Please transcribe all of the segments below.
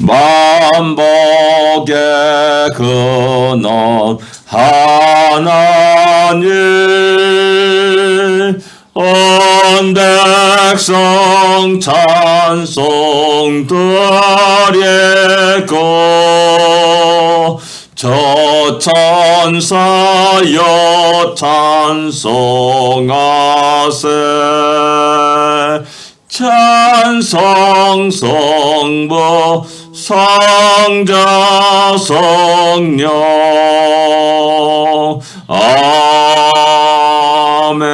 만복의 근원 하나님. 온 백성 찬송 드리고 저 천사여 찬송하세. 찬송 성부 성자 성령 아멘.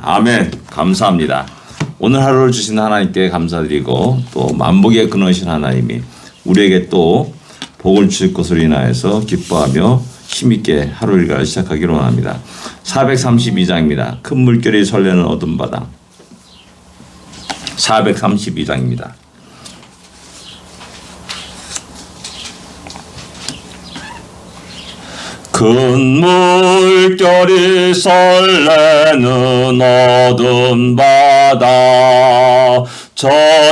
아멘. 감사합니다. 오늘 하루를 주신 하나님께 감사드리고 또 만복의 근원신 하나님이 우리에게 또 복을 주실 것으로 인하여서 기뻐하며 힘있게 하루 일과를 시작하기로 원합니다. 432장입니다. 큰 물결이 설레는 어둠 바다. 432장입니다. 큰 물결이 설레는 어둠 바다. 저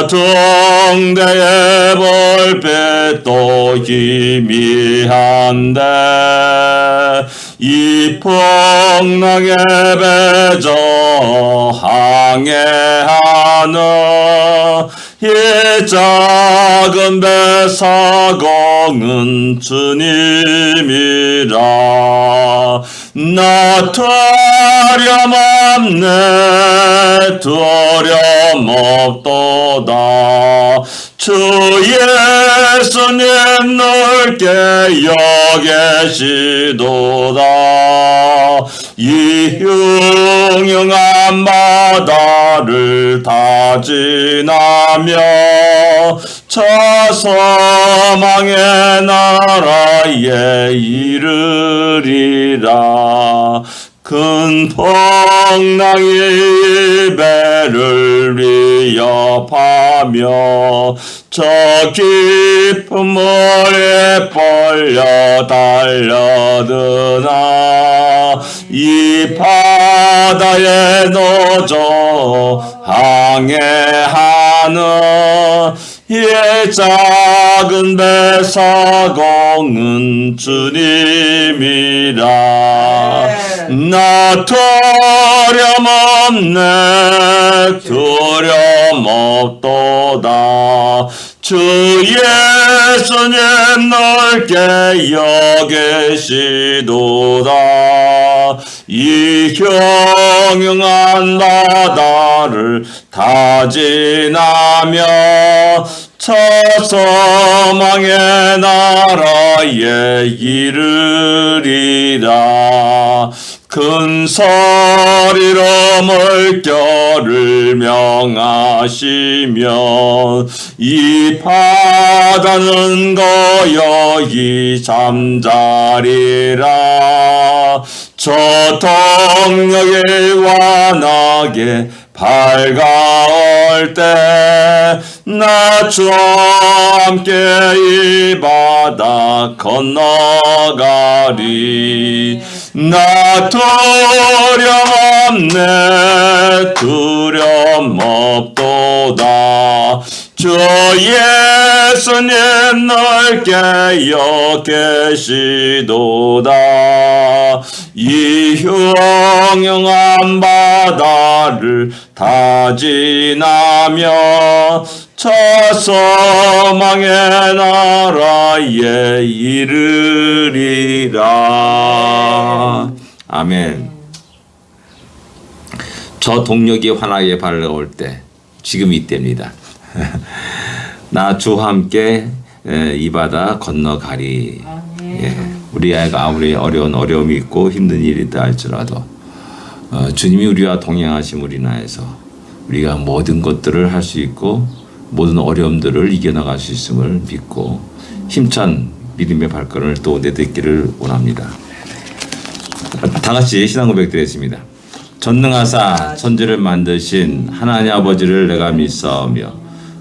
등대의 불빛도 희미한데 이 풍랑의 배저 항해하는 이 작은 배 사공은 주님이라. 나 두려움 없네 두려움 없도다. 주 예수님 넓게 여계시도다 이 흉흉한 바다를 다 지나며 저 소망의 나라에 이르리라 큰 풍랑이 배를 위협하며 저 깊은 물에 벌려 달려드나 이 바다에 노조 항해하는 이 작은 배 사공은 주님이라. 나 두려움 없네 두려움 없도다. 주 예수님 넓게 여계시도다. 이 흉흉한 바다를 다 지나며 저 소망의 나라에 이르리라. 큰 소리로 물결을 명하시며 이 바다는 고요히 잠자리라. 저 동력이 완하게 밝아올 때 나 주와 함께 이 바다 건너가리. 나 두려움 없네 두려움 없도다 주 예수님 넓게 여계시도다. 이 흉흉한 바다를 다 지나며 저 소망의 나라에 이르리라. 아멘. 저 동력이 환하게 밝아올 때 지금 이때입니다 나 주와 함께 이 바다 건너가리 예, 우리 아이가 아무리 어려운 어려움이 있고 힘든 일이 있다 할지라도 어, 주님이 우리와 동행하심으로 인하여서 우리가 모든 것들을 할 수 있고 모든 어려움들을 이겨나갈 수 있음을 믿고 힘찬 믿음의 발걸음을 또 내딛기를 원합니다. 다 같이 신앙 고백 드리겠습니다. 전능하사 천지를 만드신 하나님 아버지를 내가 믿사오며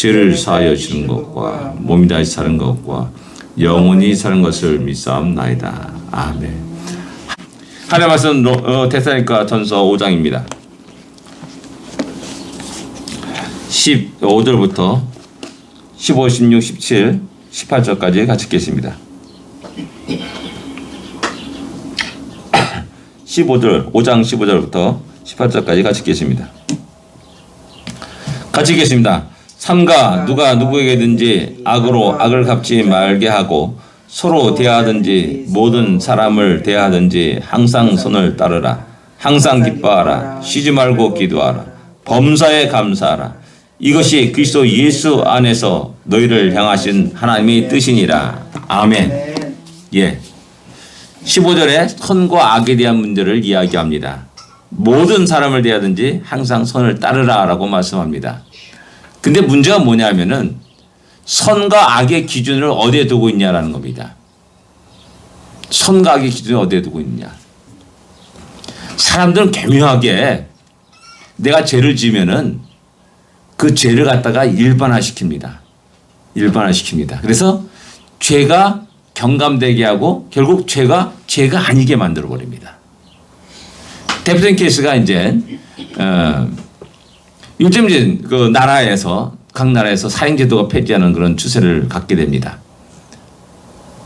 죄를 사하여 주는 것과 몸이 다시 사는 것과 영원히 사는 것을 믿사옵나이다 아멘 하나님 말씀 로- 어, 테사니까 전서 5장입니다 15절부터 15, 16, 17, 18절까지 같이 읽겠습니다. 15절, 5장 15절부터 18절까지 같이 읽겠습니다. 같이 읽겠습니다. 삼가 누가 누구에게든지 악으로 악을 갚지 말게 하고 서로 대하든지 모든 사람을 대하든지 항상 손을 따르라. 항상 기뻐하라. 쉬지 말고 기도하라. 범사에 감사하라. 이것이 그리스도 예수 안에서 너희를 향하신 하나님의 뜻이니라. 아멘. 예. 15절에 선과 악에 대한 문제를 이야기합니다. 모든 사람을 대하든지 항상 선을 따르라라고 말씀합니다. 근데 문제가 뭐냐면은 선과 악의 기준을 어디에 두고 있냐라는 겁니다. 선과 악의 기준을 어디에 두고 있냐. 사람들은 교묘하게 내가 죄를 지면은 그 죄를 갖다가 일반화시킵니다. 일반화시킵니다. 그래서 죄가 경감되게 하고 결국 죄가 죄가 아니게 만들어 버립니다. 대표적인 케이스가 이제 어, 요즘 이제 그 나라에서 각 나라에서 사형제도가 폐지하는 그런 추세를 갖게 됩니다.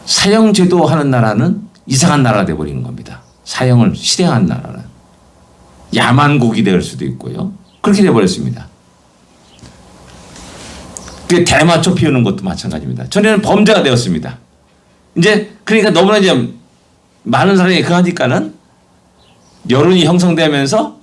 사형제도 하는 나라는 이상한 나라가 돼버리는 겁니다. 사형을 실행한 나라는 야만국이 될 수도 있고요. 그렇게 돼버렸습니다. 그 대마초 피우는 것도 마찬가지입니다. 전에는 범죄가 되었습니다. 이제 그러니까 너무나 이제 많은 사람이 그 하니까는 여론이 형성되면서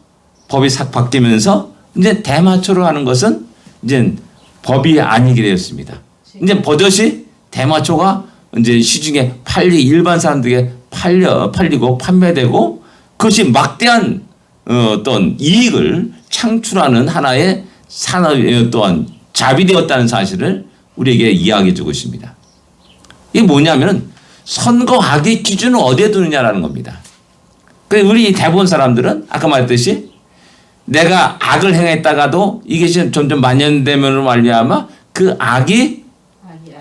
법이 싹 바뀌면서 이제 대마초로 하는 것은 이제 법이 아니게 되었습니다. 이제 버젓이 대마초가 이제 시중에 팔리 일반 사람들에게 팔려 팔리고 판매되고 그것이 막대한 어, 어떤 이익을 창출하는 하나의 산업의 또한 잡이 되었다는 사실을 우리에게 이야기해 주고 있습니다. 이게 뭐냐면 선거 악의 기준을 어디에 두느냐라는 겁니다. 그 우리 대부분 사람들은 아까 말했듯이 내가 악을 행했다가도 이게 점점 만연되면으로 말미암아 그 악이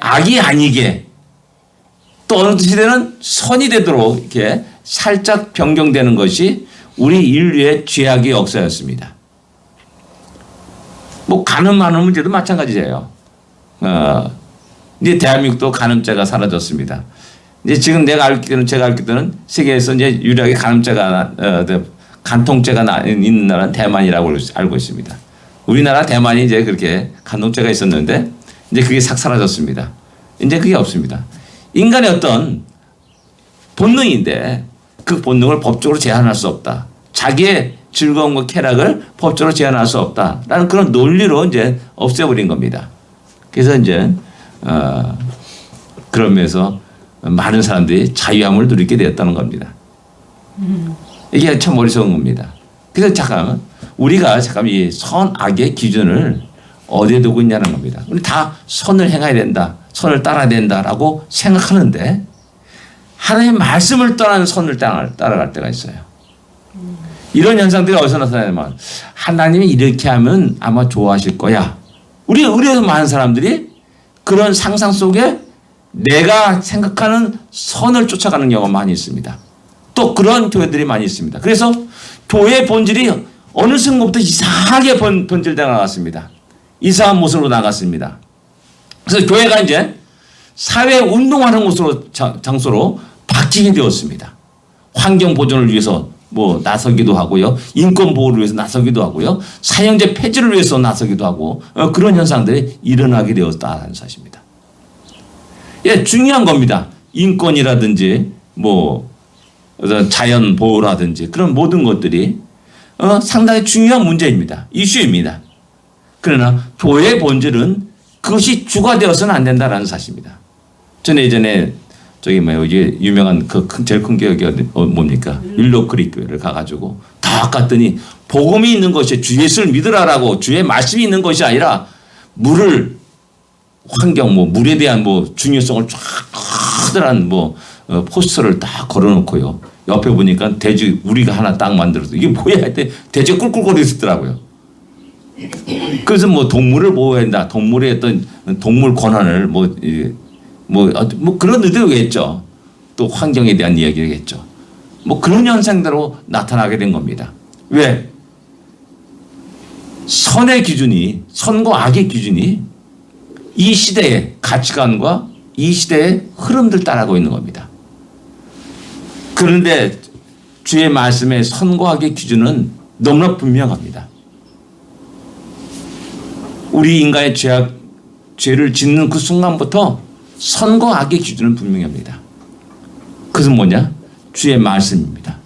악이 아니게 또 어느 시대는 선이 되도록 이렇게 살짝 변경되는 것이 우리 인류의 죄악의 역사였습니다. 뭐 간음 하는 문제도 마찬가지예요. 어, 이제 대한민국도 간음죄가 사라졌습니다. 이제 지금 내가 알기 때는 제가 알기 때는 세계에서 이제 유일하게 간음죄가 어, 간통죄가 나, 있는 나라는 대만이라고 알고 있습니다. 우리나라 대만이 이제 그렇게 간통죄가 있었는데 이제 그게 싹 사라졌습니다. 이제 그게 없습니다. 인간의 어떤 본능인데 그 본능을 법적으로 제한할 수 없다. 자기의 즐거움과 쾌락을 법적으로 제한할 수 없다 라는 그런 논리로 이제 없애버린 겁니다. 그래서 이제 어, 그런 면에서 많은 사람들이 자유함을 누리게 되었다는 겁니다. 이게 참 어리석은 겁니다. 그래서 잠깐 우리가 잠깐 이 선악의 기준을 어디에 두고 있냐는 겁니다. 우리 다 선을 행해야 된다, 선을 따라야 된다라고 생각하는데 하나님의 말씀을 떠나는 선을 따라- 따라갈 때가 있어요. 이런 현상들이 어디서 나타나냐면 하나님이 이렇게 하면 아마 좋아하실 거야. 우리 의뢰에서 많은 사람들이 그런 상상 속에 내가 생각하는 선을 쫓아가는 경우가 많이 있습니다. 또 그런 교회들이 많이 있습니다. 그래서 교회의 본질이 어느 순간부터 이상하게 번, 번질돼 나갔습니다. 이상한 모습으로 나갔습니다. 그래서 교회가 이제 사회 운동하는 곳으로 장, 장소로 바뀌게 되었습니다. 환경 보존을 위해서 뭐 나서기도 하고요. 인권 보호를 위해서 나서기도 하고요. 사형제 폐지를 위해서 나서기도 하고 어, 그런 현상들이 일어나게 되었다는 사실입니다. 예, 중요한 겁니다. 인권이라든지 뭐 자연 보호라든지 그런 모든 것들이 어, 상당히 중요한 문제입니다. 이슈입니다. 그러나 교회의 본질은 그것이 주가 되어서는 안 된다라는 사실입니다. 저는 예전에 저기 뭐야 이게 유명한 그 큰- 제일 큰 교회가 어, 뭡니까 윌로 크릭 교회를 가가지고 다 갔더니 복음이 있는 것이 주 예수를 믿으라라고 주의 말씀이 있는 것이 아니라 물을 환경 뭐 물에 대한 뭐 중요성을 쫙 커다란 뭐 어, 포스터를 딱 걸어놓고요. 옆에 보니까 돼지 우리가 하나 딱 만들어서 이게 뭐야 했더니 돼지가 꿀꿀거리고 있더라고요. 그래서 뭐 동물을 보호한다. 동물의 어떤 동물 권한을 뭐, 이, 뭐, 어, 뭐 그런 의도겠죠. 또 환경에 대한 이야기겠죠. 뭐 그런 현상대로 나타나게 된 겁니다. 왜? 선의 기준이, 선과 악의 기준이 이 시대의 가치관과 이 시대의 흐름들 따라가고 있는 겁니다. 그런데 주의 말씀의 악의 기준은 너무나 분명합니다. 우리 인간의 죄악, 죄를 짓는 그 순간부터 악의 기준은 분명합니다. 그것은 뭐냐? 주의 말씀입니다.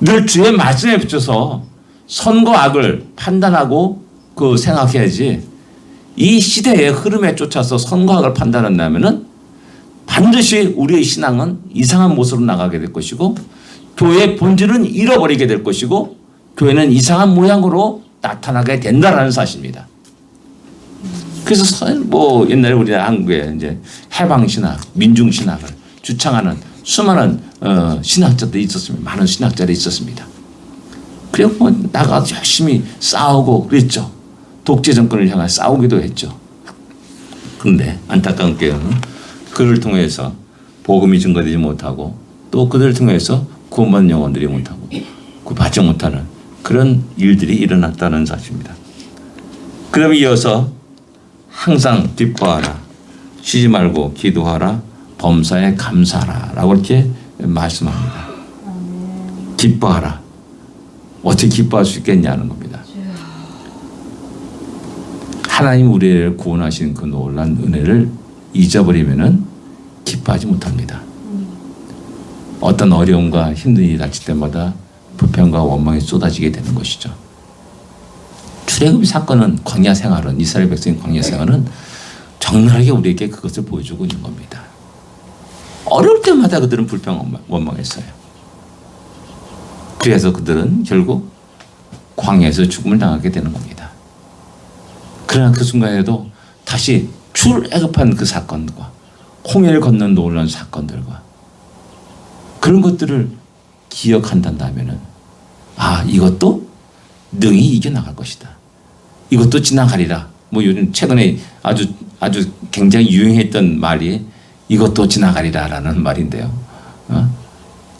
늘 주의 말씀에 붙여서 선과 악을 판단하고 그 생각해야지 이 시대의 흐름에 쫓아서 선과 악을 판단한다면은 반드시 우리의 신앙은 이상한 모습으로 나가게 될 것이고 교회의 본질은 잃어버리게 될 것이고 교회는 이상한 모양으로 나타나게 된다라는 사실입니다. 그래서 선- 뭐 옛날에 우리나라 한국에 이제 해방 신학, 민중 신학을 주창하는 수많은 어, 신학자들이 있었습니다. 많은 신학자들이 있었습니다. 그리고 뭐 나가 열심히 싸우고 그랬죠. 독재 정권을 향해 싸우기도 했죠. 그런데 안타까운 게는 그를 통해서 복음이 증거되지 못하고 또 그들을 통해서 구원받는 영혼들이 못하고 그 받지 못하는 그런 일들이 일어났다는 사실입니다. 그럼 이어서 항상 기뻐하라. 쉬지 말고 기도하라. 범사에 감사하라. 라고 이렇게 말씀합니다. 기뻐하라. 어떻게 기뻐할 수 있겠냐는 겁니다. 하나님 우리를 구원하신 그 놀란 은혜를 잊어버리면은 기뻐하지 못합니다. 어떤 어려움과 힘든 일이 닥칠 때마다 불평과 원망이 쏟아지게 되는 것이죠. 출애굽 사건은 광야 생활은 이스라엘 백성의 광야 생활은 적나라하게 우리에게 그것을 보여주고 있는 겁니다. 어려울 때마다 그들은 불평 원망- 원망했어요. 그래서 그들은 결국 광야에서 죽음을 당하게 되는 겁니다. 그러나 그 순간에도 다시 출애굽한 그 사건과 홍해를 건넌 놀라운 사건들과 그런 것들을 기억한다면은 아 이것도 능히 이겨 나갈 것이다. 이것도 지나가리라. 뭐 요즘 최근에 아주 아주 굉장히 유행했던 말이 이것도 지나가리라라는 말인데요. 어?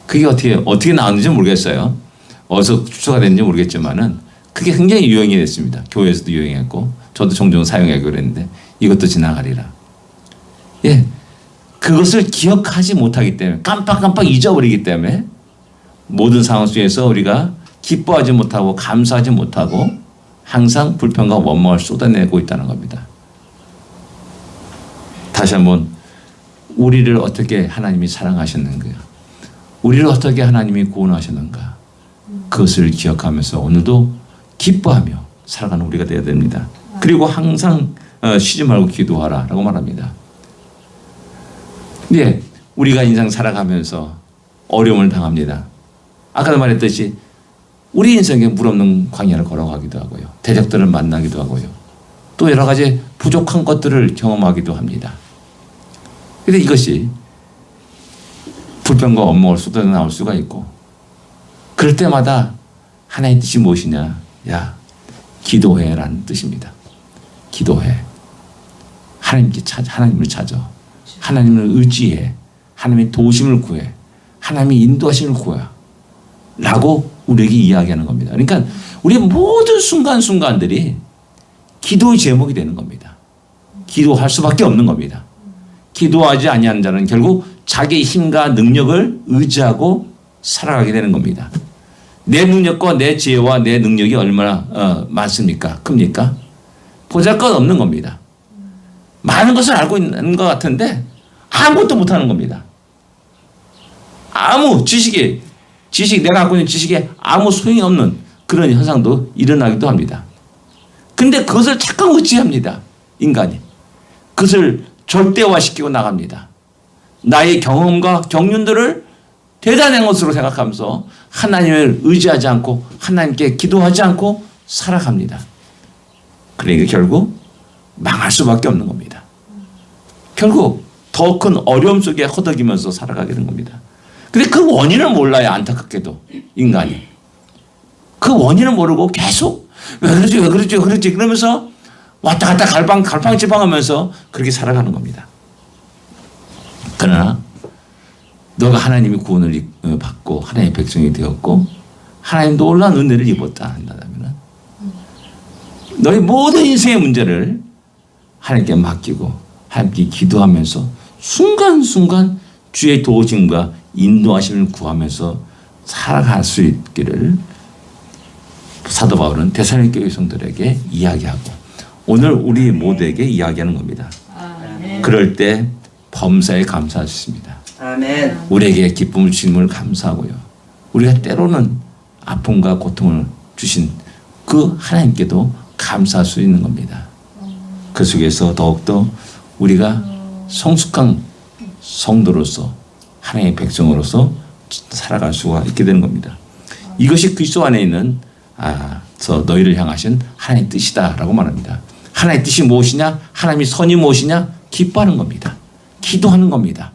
그게 어떻게 어떻게 나왔는지 모르겠어요. 어디서 추천가 됐는지 모르겠지만은 그게 굉장히 유행이 됐습니다. 교회에서도 유행했고 저도 종종 사용하고 그랬는데 이것도 지나가리라. 예. 그것을 기억하지 못하기 때문에 깜빡깜빡 잊어버리기 때문에 모든 상황 속에서 우리가 기뻐하지 못하고 감사하지 못하고 항상 불평과 원망을 쏟아내고 있다는 겁니다. 다시 한번 우리를 어떻게 하나님이 사랑하셨는가? 우리를 어떻게 하나님이 구원하셨는가? 그것을 기억하면서 오늘도 기뻐하며 살아가는 우리가 되어야 됩니다. 그리고 항상 어, 쉬지 말고 기도하라라고 말합니다. 네, 우리가 인생 살아가면서 어려움을 당합니다. 아까도 말했듯이 우리 인생에 물 없는 광야를 걸어가기도 하고요. 대적들을 만나기도 하고요. 또 여러 가지 부족한 것들을 경험하기도 합니다. 근데 이것이 불평과 원망을 쏟아 나올 수가 있고 그럴 때마다 하나의 뜻이 무엇이냐? 야, 기도해라는 뜻입니다. 기도해. 하나님께 찾 하나님을 찾아. 하나님을 의지해. 하나님의 도심을 구해. 하나님의 인도하심을 구해. 라고 우리에게 이야기하는 겁니다. 그러니까 우리 모든 순간순간들이 기도의 제목이 되는 겁니다. 기도할 수밖에 없는 겁니다. 기도하지 아니하는 자는 결국 자기의 힘과 능력을 의지하고 살아가게 되는 겁니다. 내 능력과 내 지혜와 내 능력이 얼마나 어, 많습니까? 큽니까? 보잘것 없는 겁니다. 많은 것을 알고 있는 것 같은데 아무것도 못하는 겁니다. 아무 지식이 지식 내가 갖고 있는 지식에 아무 소용이 없는 그런 현상도 일어나기도 합니다. 근데 그것을 잠깐 의지합니다. 인간이. 그것을 절대화시키고 나갑니다. 나의 경험과 경륜들을 대단한 것으로 생각하면서 하나님을 의지하지 않고 하나님께 기도하지 않고 살아갑니다. 그러니까 결국 망할 수밖에 없는 겁니다. 결국 더 큰 어려움 속에 허덕이면서 살아가게 된 겁니다. 근데 그 원인을 몰라요, 안타깝게도. 인간이. 그 원인을 모르고 계속 왜 그러지, 왜 그러지, 왜 그러지 그러면서 왔다 갔다 갈팡, 갈팡질팡하면서 그렇게 살아가는 겁니다. 그러나 너가 하나님의 구원을 이- 어, 받고 하나님의 백성이 되었고 하나님 놀라운 은혜를 입었다 한다면 너희 모든 인생의 문제를 하나님께 맡기고 하나님께 기도하면서 순간순간 주의 도우심과 인도하심을 구하면서 살아갈 수 있기를 사도 바울은 대사님 교회 성들에게 이야기하고 오늘 우리 모두에게 이야기하는 겁니다. 그럴 때 범사에. 아멘. 우리에게 기쁨을 주심을 감사하고요. 우리가 때로는 아픔과 고통을 주신 그 하나님께도 감사할 수 있는 겁니다. 그 속에서 더욱더 우리가 성숙한 성도로서 하나님의 백성으로서 살아갈 수가 있게 되는 겁니다. 이것이 그리스도 안에 있는 아, 저 너희를 향하신 하나님의 뜻이다라고 말합니다. 하나님의 뜻이 무엇이냐? 하나님의 선이 무엇이냐? 기뻐하는 겁니다. 기도하는 겁니다.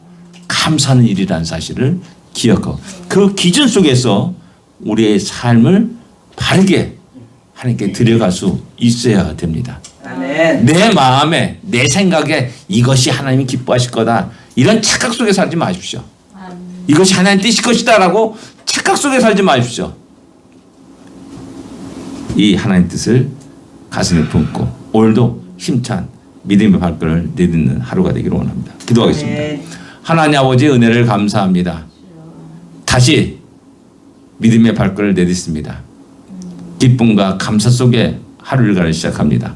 감사하는 일이라는 사실을 기억하고 그 기준 속에서 우리의 삶을 바르게 하나님께 드려갈 수 있어야 됩니다. 아멘. 내 마음에 내 생각에 이것이 하나님이 기뻐하실 거다 이런 착각 속에 살지 마십시오. 이것이 하나님 뜻일 것이다라고 착각 속에 살지 마십시오. 이 하나님 뜻을 가슴에 품고 오늘도 힘찬 믿음의 발걸음을 내딛는 하루가 되기를 원합니다. 기도하겠습니다. 아멘. 하나님 아버지의 은혜를 감사합니다. 다시 믿음의 발걸음을 내딛습니다. 기쁨과 감사 속에 하루를 가를 시작합니다.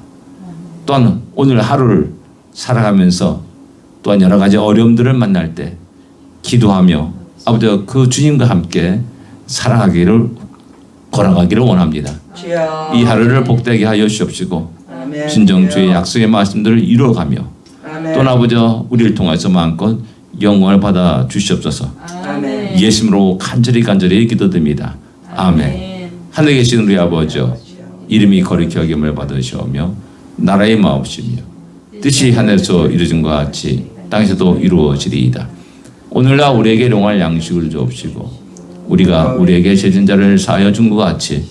또한 오늘 하루를 살아가면서 또한 여러 가지 어려움들을 만날 때 기도하며 아버지 그 주님과 함께 살아가기를 걸어가기를 원합니다. 이 하루를 복되게 하여 주옵시고. 진정 주의. 약속의 말씀들을 이루어가며 아멘. 또 아버지 우리를 통해서 마음껏 영광을 받아 주시옵소서. 예수님으로 간절히 간절히 기도드립니다. 아멘. 하늘에 계신 우리 아버지여 이름이 거룩히 여김을 받으시오며 나라의 마옵시며 뜻이 하늘에서 이루어진 것 같이 땅에서도 이루어지리이다. 오늘날 우리에게 용할 양식을 주옵시고 우리가 우리에게 죄진 자를 사하여 준 것 같이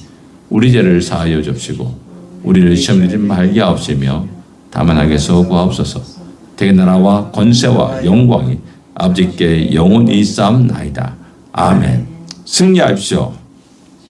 우리 죄를 사하여 주옵시고 우리를 시험에 말게 하옵시며 다만 하게서 구하옵소서 대개 나라와 권세와 영광이 아버지께 영원히 쌓옵나이다. 아멘 승리하십시오.